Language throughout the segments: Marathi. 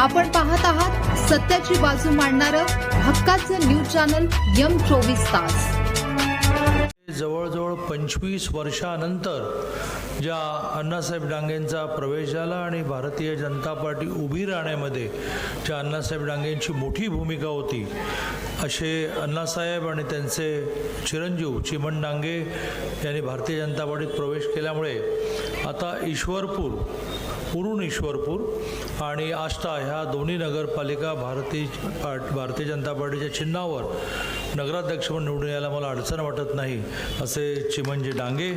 आपण पाहत आहात सत्याची बाजू मांडणारं हक्काचं न्यूज चॅनल यम चोवीस तास. जवळजवळ पंचवीस वर्षानंतर ज्या अण्णासाहेब डांगेंचा प्रवेश झाला आणि भारतीय जनता पार्टी उभी राहण्यामध्ये ज्या अण्णासाहेब डांगेंची मोठी भूमिका होती असे अण्णासाहेब आणि त्यांचे चिरंजीव चिमण डांगे यांनी भारतीय जनता पार्टीत प्रवेश केल्यामुळे आता ईश्वरपूर पुरुण ईश्वरपूर आणि आष्टा ह्या दोन्ही नगरपालिका भारतीय पार्ट भारतीय जनता पार्टीच्या चिन्हावर नगराध्यक्ष म्हणून निवडून यायला मला अडचण वाटत नाही असे चिमनजी डांगे.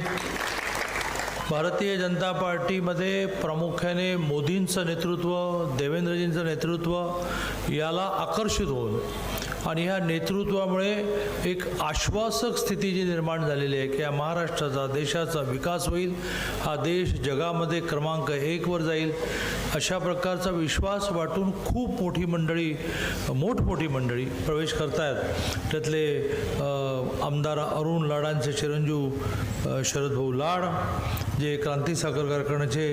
भारतीय जनता पार्टीमध्ये प्रामुख्याने मोदींचं नेतृत्व देवेंद्रजींचं नेतृत्व याला आकर्षित होऊन आणि ह्या नेतृत्वामुळे एक आश्वासक स्थिती जी निर्माण झालेली आहे की या महाराष्ट्राचा देशाचा विकास होईल हा देश जगामध्ये क्रमांक एकवर जाईल. अशा प्रकारचा विश्वास वाटून खूप मोठी मंडळी मोठमोठी मंडळी प्रवेश करतायत. त्यातले आमदार अरुण लाडांचे चिरंजीव शरद शरदभाऊ लाड जे क्रांती साखर कारखान्याचे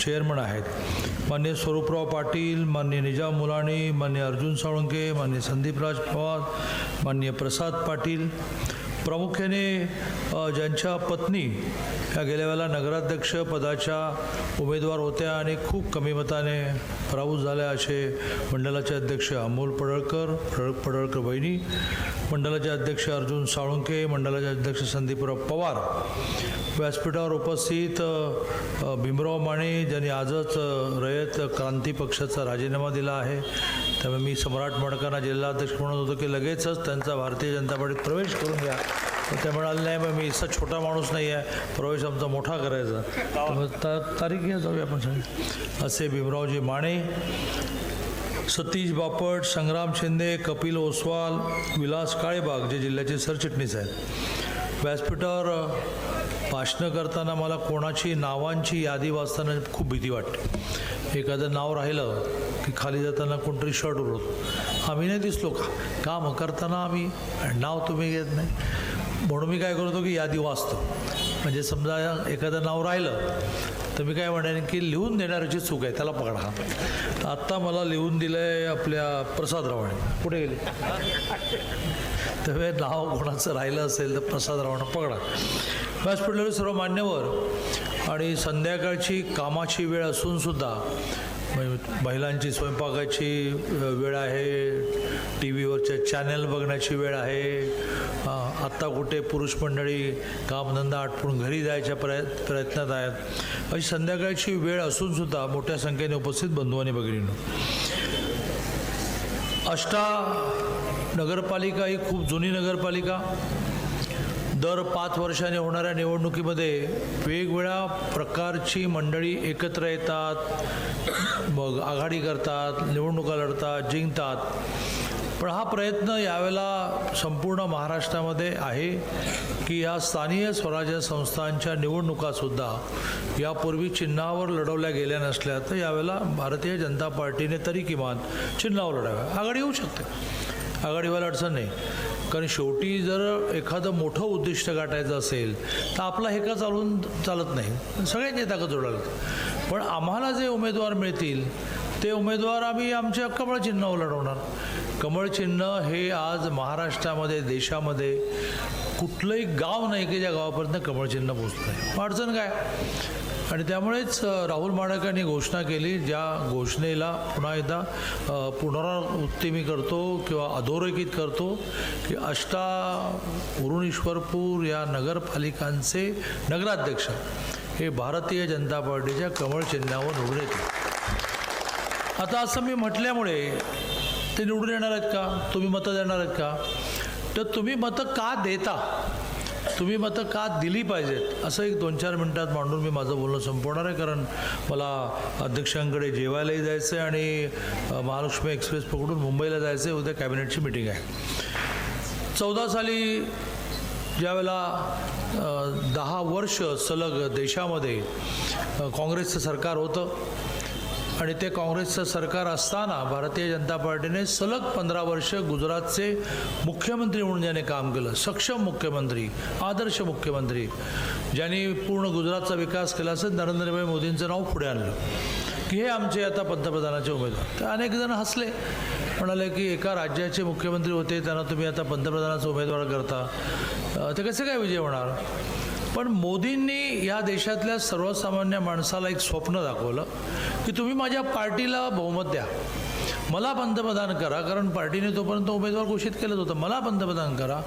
चेअरमन आहेत. मान्य स्वरूपराव पाटील मान्य निजाम मुलाणी मान्य अर्जुन साळुंके मान्य संदीपराज पवार मान्य प्रसाद पाटील. प्रामुख्याने ज्यांच्या पत्नी ह्या गेल्या वेळेला नगराध्यक्ष पदाच्या उमेदवार होत्या आणि खूप कमी मताने पराभूत झाल्या असे मंडळाचे अध्यक्ष अमोल पडळकर पडळ पडळकर बहिणी मंडळाचे अध्यक्ष अर्जुन साळुंके मंडळाचे अध्यक्ष संदीपराव पवार. व्यासपीठावर उपस्थित भीमराव माने ज्यांनी आजच रयत क्रांती पक्षाचा राजीनामा दिला आहे. त्यामुळे मी सम्राट मडकांना जिल्हाध्यक्ष म्हणत होतो की लगेचच त्यांचा भारतीय जनता पार्टीत प्रवेश करून घ्या. तर ते म्हणाले नाही मग मी इतका छोटा माणूस नाही आहे. प्रवेश आमचा मोठा करायचा. त्यामुळे तारीख घ्या जाऊया आपण सगळे. असे भीमरावजी माने सतीश बापट संग्राम शिंदे कपिल ओसवाल विलास काळेबाग जे जिल्ह्याचे सरचिटणीस आहेत. व्यासपीठावर भाषणं करताना मला कोणाची नावांची यादी वाचताना खूप भीती वाटते. एखादं नाव राहिलं की खाली जाताना कोणतरी शर्ट उरवतो आम्ही नाही दिसलो का? काम करताना आम्ही नाव तुम्ही घेत नाही. म्हणून मी काय करतो की यादी वाचतो. म्हणजे समजा एखादं नाव राहिलं तर मी काय म्हणेन की लिहून देणाऱ्याची चूक आहे त्याला पकडा. तर आत्ता मला लिहून दिलं आहे आपल्या प्रसादरावाने कुठे गेले? त्यामुळे नाव कोणाचं राहिलं असेल तर प्रसादरावांना पकडा. पडलेलं सर्व मान्यवर आणि संध्याकाळची कामाची वेळ असूनसुद्धा महिलांची स्वयंपाकाची वेळ आहे टी व्हीवरच्या चॅनल बघण्याची वेळ आहे. आत्ता कुठे पुरुष मंडळी कामधंदा आटपून घरी जायच्या प्रय प्रयत्नात आहेत. अशी संध्याकाळची वेळ असूनसुद्धा मोठ्या संख्येने उपस्थित बंधू आणि भगिनींनो. अष्टा नगरपालिका ही खूप जुनी नगरपालिका. दर पाच वर्षाने होणाऱ्या निवडणुकीमध्ये वेगवेगळ्या प्रकारची मंडळी एकत्र येतात मग आघाडी करतात निवडणुका लढतात जिंकतात. पण हा प्रयत्न यावेळेला संपूर्ण महाराष्ट्रामध्ये आहे की या स्थानीय स्वराज्य संस्थांच्या निवडणुकासुद्धा यापूर्वी चिन्हावर लढवल्या गेल्या नसल्या तर यावेळेला भारतीय जनता पार्टीने तरी किमान चिन्हावर लढाव्या. आघाडी येऊ शकते. आघाडी व्हायला अडचण नाही. कारण शेवटी जर एखादं मोठं उद्दिष्ट गाठायचं असेल तर आपला हे का चालून चालत नाही. सगळ्यांची ताकद जोडायला लागते. पण आम्हाला जे उमेदवार मिळतील ते उमेदवार आम्ही आमच्या कमळ चिन्हावर लढवणार कमळ चिन्ह हे आज महाराष्ट्रामध्ये देशामध्ये कुठलंही गाव नाही की ज्या गावापर्यंत कमळ चिन्ह पोचतं अडचण काय? आणि त्यामुळेच राहुल माडकांनी घोषणा केली ज्या घोषणेला पुन्हा एकदा पुनरावृत्ती मी करतो किंवा अधोरेखित करतो की अष्टा उरुणेश्वरपूर या नगरपालिकांचे नगराध्यक्ष हे भारतीय जनता पार्टीच्या कमळ चिन्हावर निवडून येतील आता असं मी म्हटल्यामुळे ते निवडून येणार आहेत का? तुम्ही मतं देणार आहेत का? तर तुम्ही मतं का देता? तुम्ही मतं का दिली पाहिजेत? असं एक दोन चार मिनटात मांडून मी माझं बोलणं संपवणार आहे कारण मला अध्यक्षांकडे जेवायलाही जायचं आहे आणि महालक्ष्मी एक्सप्रेस पकडून मुंबईला जायचं आहे उद्या कॅबिनेटची मिटिंग आहे. चौदा साली ज्यावेळेला दहा वर्ष सलग देशामध्ये काँग्रेसचं सरकार होतं आणि ते काँग्रेसचं सरकार असताना भारतीय जनता पार्टीने सलग पंधरा वर्ष गुजरातचे मुख्यमंत्री म्हणून ज्याने काम केलं सक्षम मुख्यमंत्री आदर्श मुख्यमंत्री ज्यांनी पूर्ण गुजरातचा विकास केला असेल नरेंद्रभाई मोदींचं नाव पुढे आणलं. की हे आमचे आता पंतप्रधानाचे उमेदवार. तर अनेक जण हसले. म्हणाले की एका राज्याचे मुख्यमंत्री होते त्यांना तुम्ही आता पंतप्रधानाचा उमेदवार करता. ते कसे काय विजय होणार? पण मोदींनी या देशातल्या सर्वसामान्य माणसाला एक स्वप्न दाखवलं की तुम्ही माझ्या पार्टीला बहुमत द्या. मला पंतप्रधान करा कारण पार्टीने तोपर्यंत उमेदवार घोषित केलंच होतं. मला पंतप्रधान करा.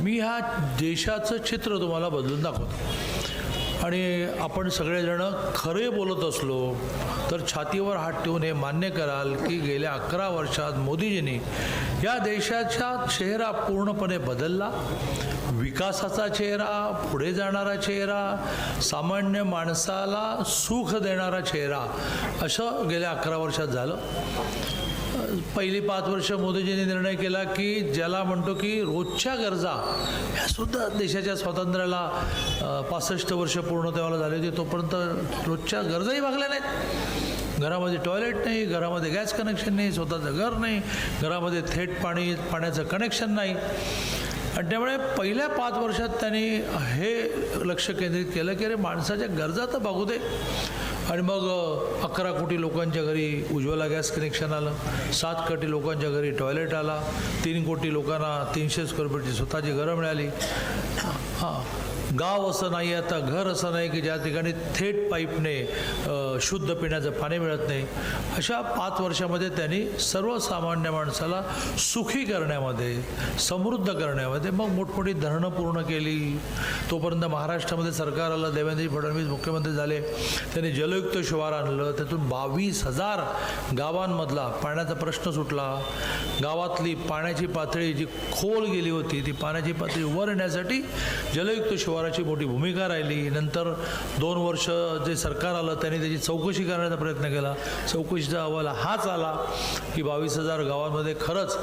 मी ह्या देशाचं चित्र तुम्हाला बदलून दाखवतो. आणि आपण सगळेजणं खरे बोलत असलो तर छातीवर हात ठेवून हे मान्य कराल की गेल्या अकरा वर्षात मोदीजींनी या देशाचा चेहरा पूर्णपणे बदलला. विकासाचा चेहरा पुढे जाणारा चेहरा सामान्य माणसाला सुख देणारा चेहरा असं गेल्या अकरा वर्षात झालं. पहिली पाच वर्ष मोदीजींनी निर्णय केला की ज्याला म्हणतो की रोजच्या गरजा ह्या सुद्धा देशाच्या स्वातंत्र्याला पासष्ट वर्ष पूर्ण तेव्हा झाले होते तोपर्यंत रोजच्या गरजाही भागल्या नाहीत. घरामध्ये टॉयलेट नाही घरामध्ये गॅस कनेक्शन नाही स्वतःचं घर नाही घरामध्ये थेट पाणी पाण्याचं कनेक्शन नाही. आणि त्यामुळे पहिल्या पाच वर्षात त्यांनी हे लक्ष केंद्रित केलं की अरे माणसाच्या गरजा तर बघू दे. आणि मग अकरा कोटी लोकांच्या घरी उज्ज्वला गॅस कनेक्शन आलं सात कोटी लोकांच्या घरी टॉयलेट आला तीन कोटी लोकांना तीनशे स्क्वेअर फीटची स्वतःची घरं मिळाली. हां. गाव असं नाही आता घर असं नाही की ज्या ठिकाणी थेट पाईपने शुद्ध पिण्याचं पाणी मिळत नाही. अशा पाच वर्षामध्ये त्यांनी सर्वसामान्य माणसाला सुखी करण्यामध्ये समृद्ध करण्यामध्ये मग मोठमोठी धरणं पूर्ण केली. तोपर्यंत महाराष्ट्रामध्ये सरकार आलं देवेंद्र फडणवीस मुख्यमंत्री झाले. त्यांनी जलयुक्त शिवार आणलं. त्यातून बावीस हजार गावांमधला पाण्याचा प्रश्न सुटला. गावातली पाण्याची पातळी जी खोल गेली होती ती पाण्याची पातळी वर येण्यासाठी जलयुक्त शिवार शिवाराची मोठी भूमिका राहिली. नंतर दोन वर्ष जे सरकार आलं त्यांनी त्याची चौकशी करण्याचा प्रयत्न केला. चौकशीचा अहवाल हाच आला की बावीस हजार गावांमध्ये खरंच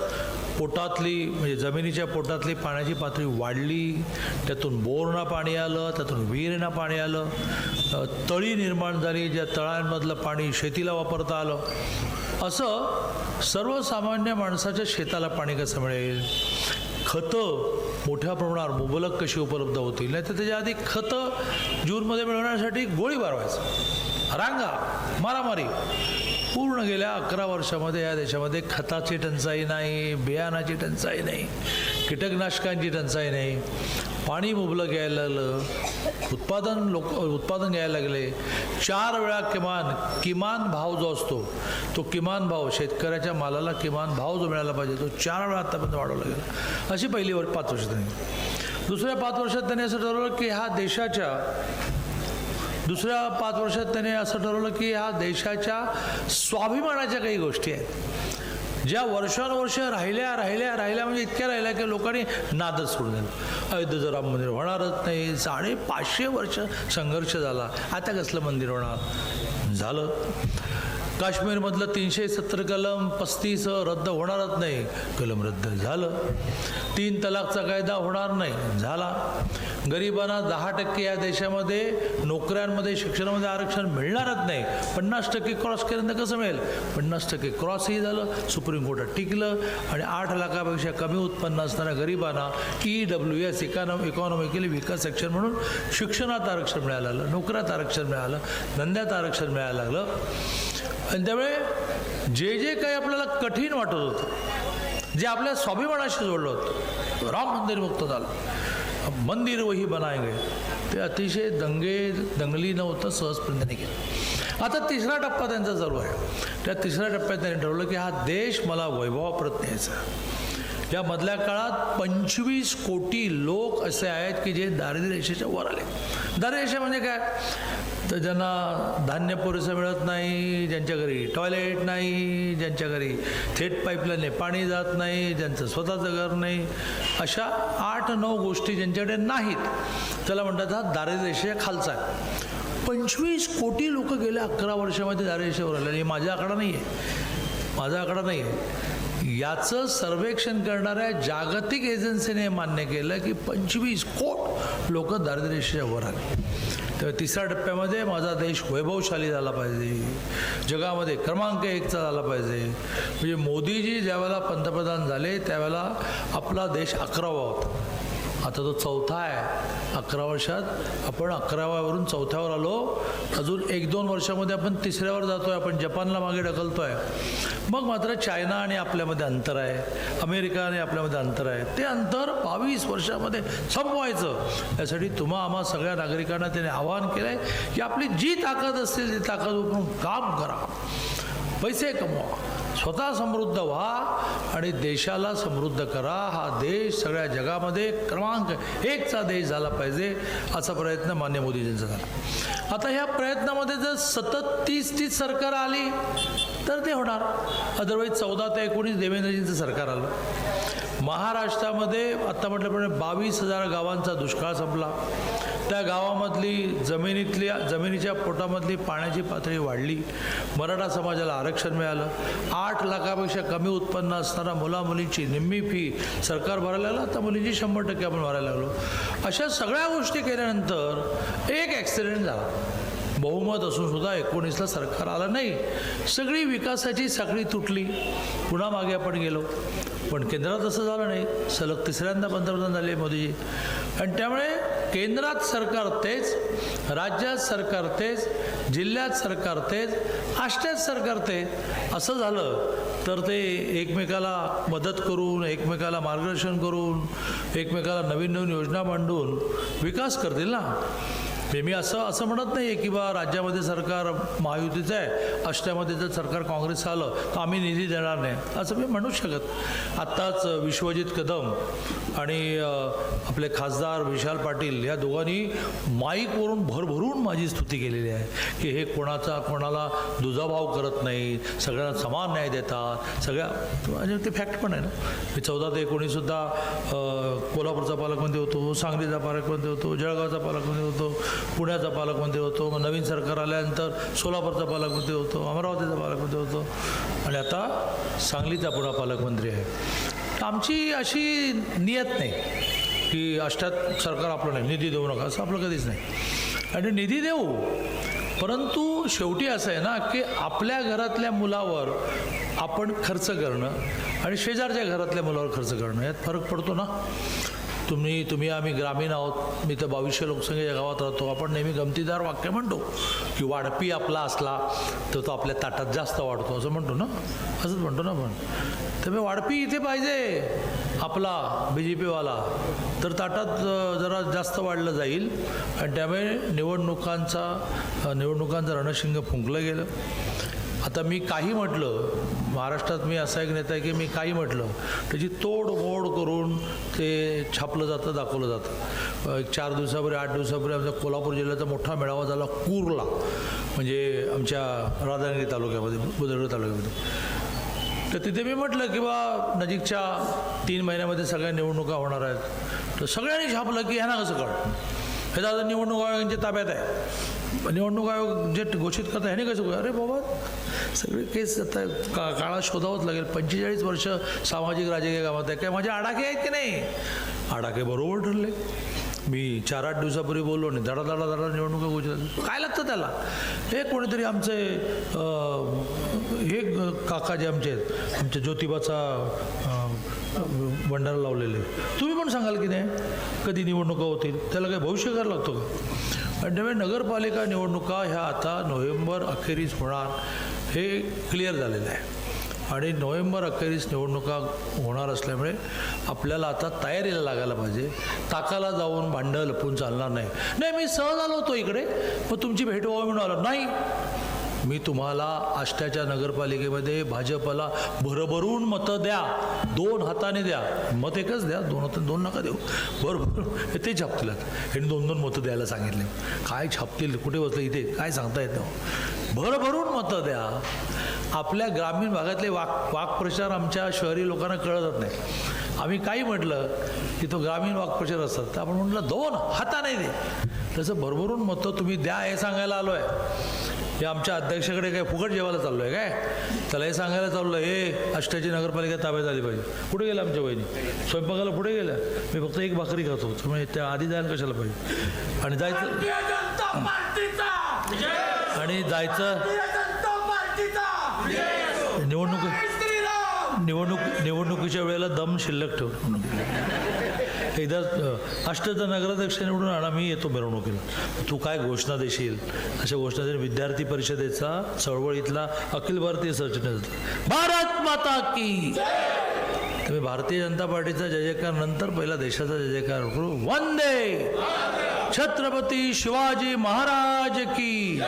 पोटातली म्हणजे जमिनीच्या पोटातली पाण्याची पातळी वाढली. त्यातून बोरना पाणी आलं त्यातून विहिरीना पाणी आलं. तळी निर्माण झाली ज्या तळांमधलं पाणी शेतीला वापरता आलं. असं सर्वसामान्य माणसाच्या शेताला पाणी कसं मिळेल? खतं मोठ्या प्रमाणावर मुबलक कशी उपलब्ध होतील? नाही तर त्याच्या आधी खतं जूनमध्ये मिळवण्यासाठी गोळीबार व्हायचा रांगा मारामारी. पूर्ण गेल्या अकरा वर्षामध्ये या देशामध्ये खताची टंचाई नाही बियाणाची टंचाई नाही कीटकनाशकांची टंचाई नाही. पाणी मुबलक घ्यायला लागलं उत्पादन लोक उत्पादन घ्यायला लागले. चार वेळा किमान किमान भाव जो असतो तो किमान भाव शेतकऱ्याच्या मालाला किमान भाव जो मिळाला पाहिजे तो चार वेळा आत्तापर्यंत वाढवला गेला. अशी पहिली वर पाच वर्ष त्यांनी. दुसऱ्या पाच वर्षात त्यांनी असं ठरवलं की ह्या देशाच्या दुसऱ्या पाच वर्षात त्याने असं ठरवलं की ह्या देशाच्या स्वाभिमानाच्या काही गोष्टी आहेत. ज्या वर्षानुवर्ष राहिल्या राहिल्या राहिल्या म्हणजे इतक्या राहिल्या की लोकांनी नादच सोडून दिलं. अयोध्येचं राम मंदिर होणारच नाही साडेपाचशे वर्ष संघर्ष झाला. आता कसलं मंदिर होणार? झालं. काश्मीरमधलं तीनशे सत्तर कलम पस्तीस रद्द होणारच नाही. कलम रद्द झालं. तीन तलाकचा कायदा होणार नाही. झाला. गरिबांना दहा टक्के या देशामध्ये नोकऱ्यांमध्ये शिक्षणामध्ये आरक्षण मिळणारच नाही. पन्नास टक्के क्रॉस केल्यानंतर कसं मिळेल? पन्नास टक्के क्रॉसही झालं सुप्रीम कोर्टात टिकलं आणि आठ लाखापेक्षा कमी उत्पन्न असणाऱ्या गरिबांना E W S econom economically विकास सेक्शन म्हणून शिक्षणात आरक्षण मिळायला लागलं नोकऱ्यात आरक्षण मिळालं धंद्यात आरक्षण मिळायला लागलं. आणि त्यामुळे जे जे काही आपल्याला कठीण वाटत होतं जे आपल्या स्वाभिमानाशी जोडलं होतं. राम मंदिर मुक्त झालं. मंदिर वही बनायगे ते अतिशय दंगे दंगली नव्हतं सहजपणे त्यांनी केलं आता तिसरा टप्पा त्यांचा चालू आहे. त्या तिसऱ्या टप्प्यात त्यांनी ठरवलं की हा देश मला वैभवाप्रत न्यायचा या मधल्या काळात पंचवीस कोटी लोक असे आहेत की जे दारिद्र्य रेषेच्या वर आले. दारिद्र्य रेषा म्हणजे काय? तर ज्यांना धान्य पुरेसं मिळत नाही ज्यांच्या घरी टॉयलेट नाही ज्यांच्या घरी थेट पाईपलाईनने पाणी जात नाही ज्यांचं स्वतःचं घर नाही अशा आठ नऊ गोष्टी ज्यांच्याकडे नाहीत. त्याला म्हणतात हा दारिद्र्यरेषेच्या खालचा आहे. पंचवीस कोटी लोक गेल्या अकरा वर्षामध्ये दारिद्र्यरेषेवर आले आणि माझा आकडा नाही आहे माझा आकडा नाही आहे याचं सर्वेक्षण करणाऱ्या जागतिक एजन्सीने मान्य केलं की पंचवीस कोट लोक दारिद्र्यरेषेच्या वर आले. तर तिसऱ्या टप्प्यामध्ये माझा देश वैभवशाली झाला पाहिजे. जगामध्ये क्रमांक एकचा झाला पाहिजे. म्हणजे मोदीजी ज्यावेळेला पंतप्रधान झाले त्यावेळेला आपला देश अकरावा होता. आता तो चौथा आहे. अकरा वर्षात आपण अकराव्यावरून चौथ्यावर आलो. अजून एक दोन वर्षामध्ये आपण तिसऱ्यावर जातो आहे आपण जपानला मागे ढकलतो आहे मग मात्र चायना आणि आपल्यामध्ये अंतर आहे. अमेरिका आणि आपल्यामध्ये अंतर आहे. ते अंतर बावीस वर्षामध्ये संपवायचं. यासाठी तुम्हा आम्हा सगळ्या नागरिकांना त्याने आवाहन केलं आहे की आपली जी ताकद असते ती ताकद वापरून काम करा. पैसे कमवा. स्वतः समृद्ध व्हा आणि देशाला समृद्ध करा. हा देश सगळ्या जगामध्ये क्रमांक एकचा देश झाला पाहिजे असा प्रयत्न मान्य मोदीजींचा झाला. आता ह्या प्रयत्नामध्ये जर सतत तीस तीच सरकार आली तर ते होणार. अदरवाईज चौदा ते एकोणीस देवेंद्रजींचं सरकार आलं. महाराष्ट्रामध्ये आत्ता म्हटल्याप्रमाणे बावीस हजार गावांचा दुष्काळ संपला. त्या गावामधली जमिनीतल्या जमिनीच्या पोटामधली पाण्याची पातळी वाढली. मराठा समाजाला आरक्षण मिळालं. आठ लाखापेक्षा कमी उत्पन्न असणाऱ्या मुलामुलींची निम्मी फी सरकार भरायला लागलं. आता मुलींची शंभर टक्के आपण भरायला लागलो. अशा सगळ्या गोष्टी केल्यानंतर एक ॲक्सिडेंट झाला. बहुमत असून सुद्धा एकोणीसला सरकार आलं नाही. सगळी विकासाची साखळी तुटली. पुन्हा मागे आपण गेलो. पण केंद्रात असं झालं नाही. सलग तिसऱ्यांदा पंतप्रधान झाले मोदीजी. आणि त्यामुळे केंद्रात सरकार तेच राज्यात सरकार तेच जिल्ह्यात सरकार तेच आष्ट्यात सरकार ते. असं झालं तर ते एकमेकाला मदत करून एकमेकाला मार्गदर्शन करून एकमेकाला नवीन नवीन योजना मांडून विकास करतील ना. हे मी असं असं म्हणत नाही आहे की बा राज्यामध्ये सरकार महायुतीचं आहे अष्ट्यामध्ये जर सरकार काँग्रेस आलं तर आम्ही निधी देणार नाही. असं मी म्हणू शकत आत्ताच विश्वजित कदम आणि आपले खासदार विशाल पाटील या दोघांनी माईकवरून भरभरून माझी स्तुती केलेली आहे की हे कोणाचा कोणाला दुजाभाव करत नाही सगळ्यांना समान न्याय देतात सगळ्या म्हणजे ते फॅक्ट पण आहे ना. मी चौदा ते एकोणीससुद्धा कोल्हापूरचा पालकमंत्री होतो सांगलीचा पालकमंत्री होतो जळगावचा पालकमंत्री होतो पुण्याचा पालकमंत्री होतो मग नवीन सरकार आल्यानंतर सोलापूरचा पालकमंत्री होतो अमरावतीचा पालकमंत्री होतो. आणि आता सांगलीचा पुन्हा पालकमंत्री आहे. तर आमची अशी नियत नाही की अष्टात सरकार आपलं नाही निधी देऊ नका असं आपलं कधीच नाही. आणि निधी देऊ परंतु शेवटी असं आहे ना की आपल्या घरातल्या मुलावर आपण खर्च करणं आणि शेजारच्या घरातल्या मुलावर खर्च करणं यात फरक पडतो ना. तुम्ही तुम्ही आम्ही ग्रामीण आहोत. मी तर बावीसशे लोकसंख्येच्या गावात राहतो. आपण नेहमी गमतीदार वाक्य म्हणतो की वाढपी आपला असला तर तो आपल्या ताटात जास्त वाढतो. असं म्हणतो ना? असंच म्हणतो ना आपण. तर मी वाढपी इथे पाहिजे. आपला बी जे पीवाला. तर ताटात जरा जास्त वाढलं जाईल. आणि त्यामुळे निवडणुकांचा निवडणुकांचं रणशिंग फुंकलं गेलं. आता मी काही म्हटलं महाराष्ट्रात मी असा एक नेता आहे की मी काही म्हटलं त्याची तोडमोड करून ते छापलं जातं दाखवलं जातं. एक चार दिवसापूर्वी आठ दिवसापूर्वी आमच्या कोल्हापूर जिल्ह्याचा मोठा मेळावा झाला कुरला. म्हणजे आमच्या राधानगिरी तालुक्यामध्ये बुदरगड तालुक्यामध्ये. तर तिथे मी म्हटलं की बा नजीकच्या तीन महिन्यामध्ये सगळ्या निवडणुका होणार आहेत. तर सगळ्यांनी छापलं की ह्यांना कसं कळ हे दादा निवडणूक आयोगांच्या ताब्यात आहे. निवडणूक आयोग जे घोषित करतात ह्याने कसं अरे बाबा सगळे केस आता का काळात शोधावंच लागेल. पंचेचाळीस वर्ष सामाजिक राजकीय कामात आहे. काय माझे आडाखे आहेत की नाही? आडाखे बरोबर ठरले. मी चार आठ दिवसापूर्वी बोललो नाही धडा धडा धडा निवडणुका घोषित काय लागतं त्याला? हे कोणीतरी आमचे हे काका जे आमचे आहेत आमच्या ज्योतिबाचा भंडारा लावलेले तुम्ही पण सांगाल की नाही? कधी निवडणुका होतील? त्याला काही भविष्य करायला लागतो का? आणि त्यामुळे नगरपालिका निवडणुका ह्या आता नोव्हेंबर अखेरीस होणार. हे क्लिअर झालेलं आहे. आणि नोव्हेंबर अखेरीस निवडणुका होणार असल्यामुळे आपल्याला आता तयारीला लागायला पाहिजे. ताकाला जाऊन भांडं लपून चालणार नाही. नाही मी सहज आलो होतो इकडे मग तुमची भेट व्हावी म्हणून आलो. नाही मी तुम्हाला आष्ट्याच्या नगरपालिकेमध्ये भाजपला भरभरून मतं द्या. दोन हाताने द्या. मत एकच द्या. दोन हाताने दोन नका देऊ. बरोबर. ते छापतील यांनी दोन दोन मतं द्यायला सांगितले. काय छापतील? कुठे बसलं इथे? काय सांगता येतं भरभरून मतं द्या. आपल्या ग्रामीण भागातले वाक वाक्प्रचार आमच्या शहरी लोकांना कळतच नाही. आम्ही काही म्हटलं की तो ग्रामीण वाक्प्रचार असतात. तर आपण म्हटलं दोन हाताने दे. तसं भरभरून मतं तुम्ही द्या हे सांगायला आलो आहे हे आमच्या अध्यक्षाकडे काय फुकट जेवायला चाललो आहे काय? त्याला हे सांगायला चाललो आहे हे अष्टाची नगरपालिका ताब्यात आली पाहिजे. कुठे गेलं आमच्या बहिणी स्वयंपाकाला पुढे गेल्या मी फक्त एक भाकरी खातो त्यामुळे त्या आधी जायला कशाला पाहिजे? आणि जायचं आणि जायचं निवडणूक निवडणूक निवडणुकीच्या वेळेला दम शिल्लक ठेवून एकदा अष्टचा नगराध्यक्ष निवडून आणा मी येतो मिरवणुकीला. तू काय घोषणा देशील? अशा घोषणा देईल विद्यार्थी परिषदेचा चळवळीतला अखिल भारतीय सरचिटणीस भारत माता की! तुम्ही भारतीय जनता पार्टीचा जय जयकार नंतर पहिला देशाचा जय जयकार करू. वंदे! छत्रपती शिवाजी महाराज की!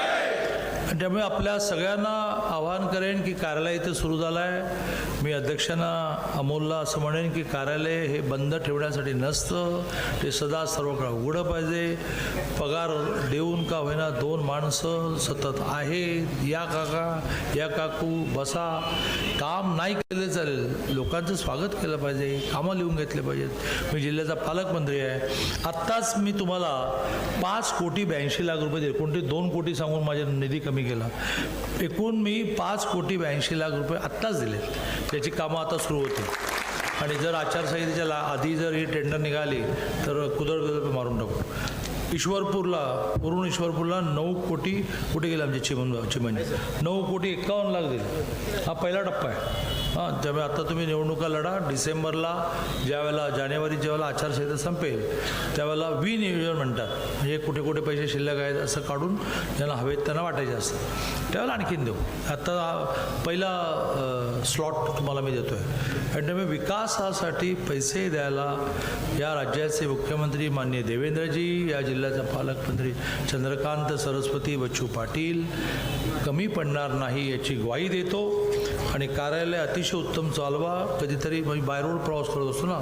त्यामुळे आपल्या सगळ्यांना आवाहन करेन की कार्यालय इथे सुरू झालं आहे मी अध्यक्षांना अमोलला असं म्हणेन की कार्यालय हे बंद ठेवण्यासाठी नसतं. ते सदा सर्व काळ उघडं पाहिजे. पगार देऊन का होईना दोन माणसं सतत आहेत या काका या काकू बसा. काम नाही केले चालेल लोकांचं स्वागत केलं पाहिजे. कामं लिहून घेतले पाहिजेत. मी जिल्ह्याचा पालकमंत्री आहे. आत्ताच मी तुम्हाला पाच कोटी ब्याऐंशी लाख रुपये दिले कोणते दोन कोटी सांगून माझे निधी कमी केला एकूण मी पाच कोटी ब्याऐंशी लाख रुपये आत्ताच दिले. त्याची कामं आता सुरू होतील. आणि जर आचारसंहितेच्या ला आधी जर ही टेंडर निघाली तर कुदळ कुदळ मारून टाकू. ईश्वरपूरला वरून ईश्वरपूरला नऊ कोटी कुठे गेले आमचे चिमन चिमन नऊ कोटी एक्कावन्न लाख दिले. हा पहिला टप्पा आहे. हां त्यामुळे आता तुम्ही निवडणुका लढा. डिसेंबरला ज्यावेळेला जानेवारी ज्यावेळेला आचारसंहिता संपेल त्यावेळेला विनियोजन म्हणतात. म्हणजे कुठे कुठे पैसे शिल्लक आहेत असं काढून ज्यांना हवेत त्यांना वाटायचे असतात त्यावेळेला आणखीन देऊ. आता पहिला स्लॉट तुम्हाला मी देतो आहे आणि त्यामुळे विकासासाठी पैसे द्यायला या राज्याचे मुख्यमंत्री माननीय देवेंद्रजी या जिल्ह्याचा पालकमंत्री चंद्रकांत सरस्वती बच्चू पाटील कमी पडणार नाही याची ग्वाही देतो. आणि कार्यालय अतिशय उत्तम चालवा कधीतरी म्हणजे बाय रोड प्रवास करत असतो ना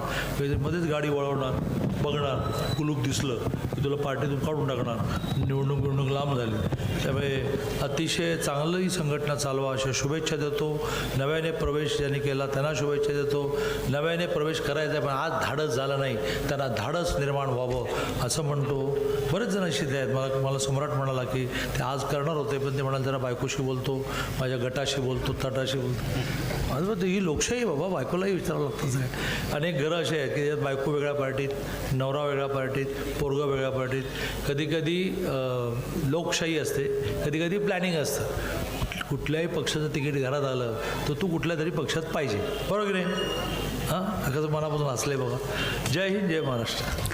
मध्येच गाडी वळवणार बघणार कुलूप दिसलं तुला पार्टीतून काढून टाकणार. निवडणूक निवडणूक लांब झाली. त्यामुळे अतिशय चांगलंही संघटना चालवा अशा शुभेच्छा देतो. नव्याने प्रवेश ज्यांनी केला त्यांना शुभेच्छा देतो. नव्याने प्रवेश करायचा आहे, पण आज धाडस झालं नाही. त्यांना धाडस निर्माण व्हावं असं म्हणतो. बरेच जण अशी ते आहेत. मला मला सम्राट म्हणाला की ते आज करणार होते पण ते म्हणाल जरा बायकोशी बोलतो माझ्या गटाशी बोलतो तटाशी बोलतो. माझं ही लोकशाही बाबा बायकोलाही विचारावं लागतं सगळं अनेक घरं असे आहेत की ज्यात बायको वेगळ्या पार्टीत नवरा वेगळ्या पार्टीत पोरगा वेगळ्या पार्टीत. कधीकधी लोकशाही असते कधी कधी प्लॅनिंग असतं. कुठल्याही पक्षाचं तिकीट घरात आलं तर तू कुठल्या तरी पक्षात पाहिजे. बरोबर की नाही? हां? अगं मनापासून असलं आहे बघा जय हिंद जय महाराष्ट्र.